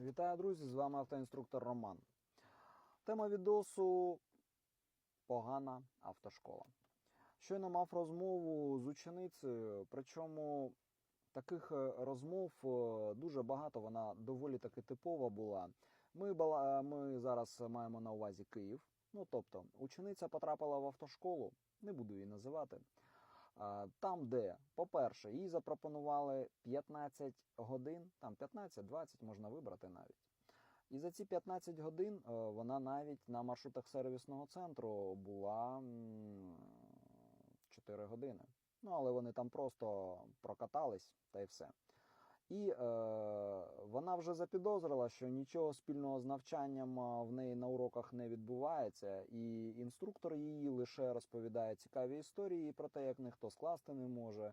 Вітаю, друзі! З вами автоінструктор Роман. Тема відосу погана автошкола. Щойно мав розмову з ученицею, причому таких е, розмов е, дуже багато, вона доволі таки типова була. Ми, бала- ми зараз маємо на увазі Київ. Ну тобто, учениця потрапила в автошколу, не буду її називати. Там, де, по-перше, їй запропонували 15 годин, там 15-20 можна вибрати навіть. І за ці 15 годин е, вона навіть на маршрутах сервісного центру була 4 години. Ну, але вони там просто прокатались та й все. І е, вона вже запідозрила, що нічого спільного з навчанням в неї на уроках не відбувається, і інструктор її лише розповідає цікаві історії про те, як ніхто скласти не може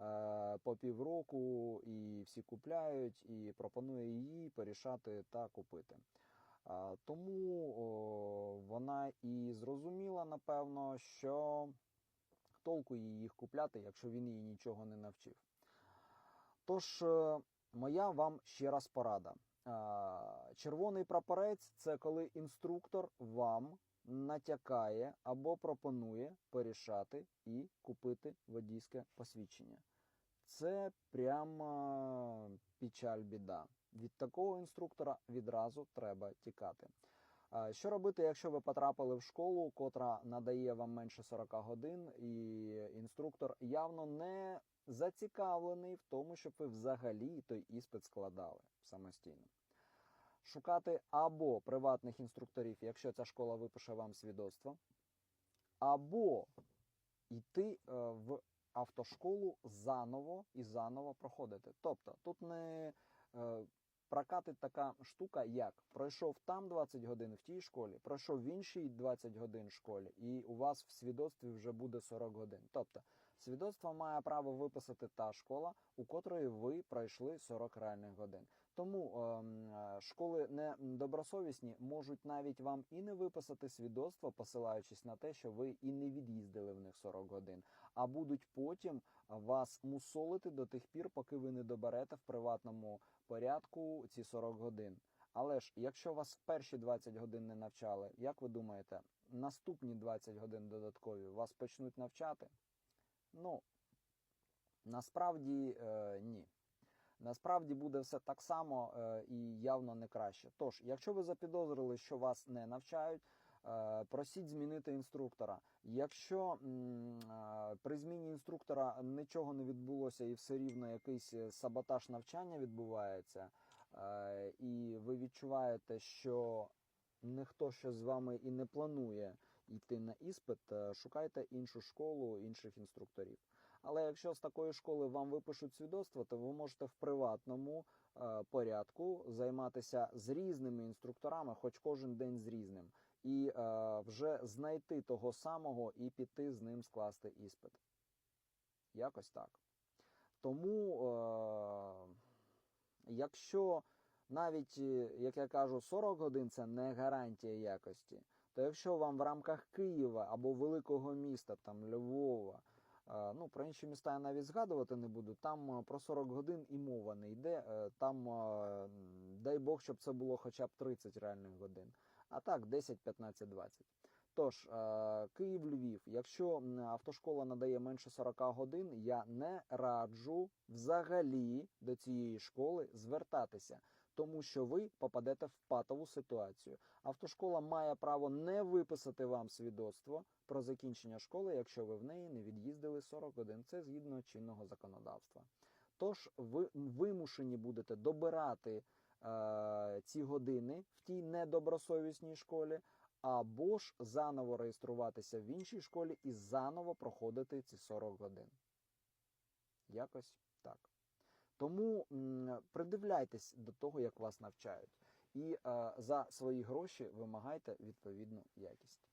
е, по півроку, і всі купляють, і пропонує їй порішати та купити. Тому вона і зрозуміла, напевно, що толку їй їх купляти, якщо він її нічого не навчив. Тож, е, моя вам ще раз порада. Червоний прапорець це коли інструктор вам натякає або пропонує порішати і купити водійське посвідчення. Це прямо печаль біда. Від такого інструктора відразу треба тікати. Що робити, якщо ви потрапили в школу, котра надає вам менше 40 годин, і інструктор явно не зацікавлений в тому, щоб ви взагалі той іспит складали самостійно. Шукати або приватних інструкторів, якщо ця школа випише вам свідоцтво, або йти е, в автошколу заново і заново проходити. Тобто тут не е, прокатить така штука, як пройшов там 20 годин в тій школі, пройшов в іншій 20 годин в школі, і у вас в свідоцтві вже буде 40 годин. Тобто свідоцтво має право виписати та школа, у котрої ви пройшли 40 реальних годин. Тому ем, е, школи недобросовісні можуть навіть вам і не виписати свідоцтво, посилаючись на те, що ви і не від'їздили в них 40 годин, а будуть потім вас мусолити до тих пір, поки ви не доберете в приватному порядку ці 40 годин. Але ж, якщо вас перші 20 годин не навчали, як ви думаєте, наступні 20 годин додаткові вас почнуть навчати? Ну, насправді е, ні. Насправді буде все так само е, і явно не краще. Тож, якщо ви запідозрили, що вас не навчають, е, просіть змінити інструктора. Якщо е, при зміні інструктора нічого не відбулося і все рівно якийсь саботаж навчання відбувається, і ви відчуваєте, що ніхто ще з вами і не планує йти на іспит, шукайте іншу школу, інших інструкторів. Але якщо з такої школи вам випишуть свідоцтво, то ви можете в приватному е, порядку займатися з різними інструкторами, хоч кожен день з різним, і е, вже знайти того самого і піти з ним скласти іспит. Якось так. Тому, е, якщо навіть, е, як я кажу, 40 годин це не гарантія якості, то якщо вам в рамках Києва або великого міста, там Львова, ну про інші міста я навіть згадувати не буду, там е, про 40 годин і мова не йде. е, Там, е, дай Бог, щоб це було хоча б 30 реальних годин. А так, 10, 15, 20. Тож, е, Київ-Львів, якщо автошкола надає менше 40 годин, я не раджу взагалі до цієї школи звертатися, тому що ви попадете в патову ситуацію. Автошкола має право не виписати вам свідоцтво про закінчення школи, якщо ви в неї не від'їздили 40 годин. Це згідно чинного законодавства. Тож ви вимушені будете добирати е, ці години в тій недобросовісній школі, або ж заново реєструватися в іншій школі і заново проходити ці 40 годин. Якось так. Тому придивляйтесь до того, як вас навчають, і е, за свої гроші вимагайте відповідну якість.